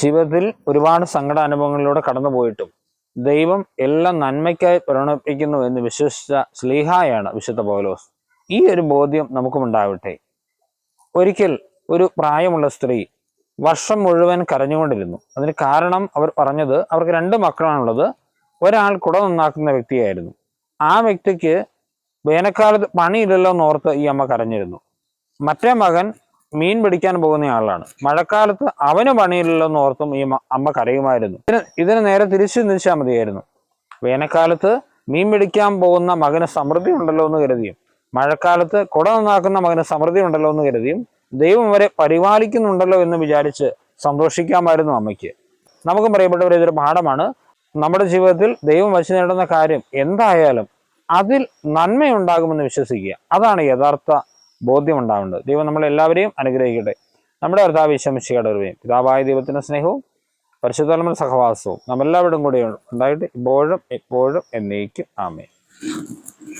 ജീവിതത്തിൽ ഒരുപാട് സങ്കട അനുഭവങ്ങളിലൂടെ കടന്നു പോയിട്ടും ദൈവം എല്ലാം നന്മയ്ക്കായി പ്രണപ്പിക്കുന്നു എന്ന് വിശ്വസിച്ച സ്ലീഹായാണ് വിശുദ്ധ പൗലോസ്. ഈ ഒരു ബോധ്യം നമുക്കും ഉണ്ടാവട്ടെ. ഒരിക്കൽ ഒരു പ്രായമുള്ള സ്ത്രീ വർഷം മുഴുവൻ കരഞ്ഞുകൊണ്ടിരുന്നു. അതിന് കാരണം അവർ പറഞ്ഞത് അവർക്ക് രണ്ട് മക്കളാണുള്ളത്. ഒരാൾ കുട നന്നാക്കുന്ന വ്യക്തിയായിരുന്നു. ആ വ്യക്തിക്ക് വേനൽക്കാലത്ത് പണിയില്ലല്ലോ എന്നോർത്ത് ഈ അമ്മ കരഞ്ഞിരുന്നു. മറ്റേ മകൻ മീൻ പിടിക്കാൻ പോകുന്ന ആളാണ്. മഴക്കാലത്ത് അവന് പണിയില്ലല്ലോ എന്ന് ഓർത്തും ഈ അമ്മ കരയുമായിരുന്നു. ഇതിന് ഇതിന് നേരെ തിരിച്ചു നിന്നിച്ചാൽ മതിയായിരുന്നു. വേനൽക്കാലത്ത് മീൻ പിടിക്കാൻ പോകുന്ന മകന് സമൃദ്ധി ഉണ്ടല്ലോ എന്ന് കരുതിയും. മഴക്കാലത്ത് കുട നന്നാക്കുന്ന മകന് സമൃദ്ധി ഉണ്ടല്ലോ എന്ന് കരുതിയും ദൈവം അവരെ പരിപാലിക്കുന്നുണ്ടല്ലോ എന്ന് വിചാരിച്ച് സന്തോഷിക്കാമായിരുന്നു അമ്മയ്ക്ക്. നമുക്കും പറയപ്പെട്ടവരെ ഇതൊരു പാഠമാണ്. നമ്മുടെ ജീവിതത്തിൽ ദൈവം വച്ചു നേടുന്ന കാര്യം എന്തായാലും അതിൽ നന്മയുണ്ടാകുമെന്ന് വിശ്വസിക്കുക. അതാണ് യഥാർത്ഥ ബോധ്യം ഉണ്ടാവേണ്ടത് ദൈവം നമ്മളെല്ലാവരെയും അനുഗ്രഹിക്കട്ടെ. നമ്മുടെ കർത്താവ് വിശമിശയുടെ അറിവേയും പിതാവായ ദൈവത്തിന്റെ സ്നേഹവും പരിശുദ്ധമ സഹവാസവും നമ്മെല്ലാവരും കൂടെ ഉണ്ടായിട്ട് ഇപ്പോഴും എപ്പോഴും എന്നേക്കും. ആമേ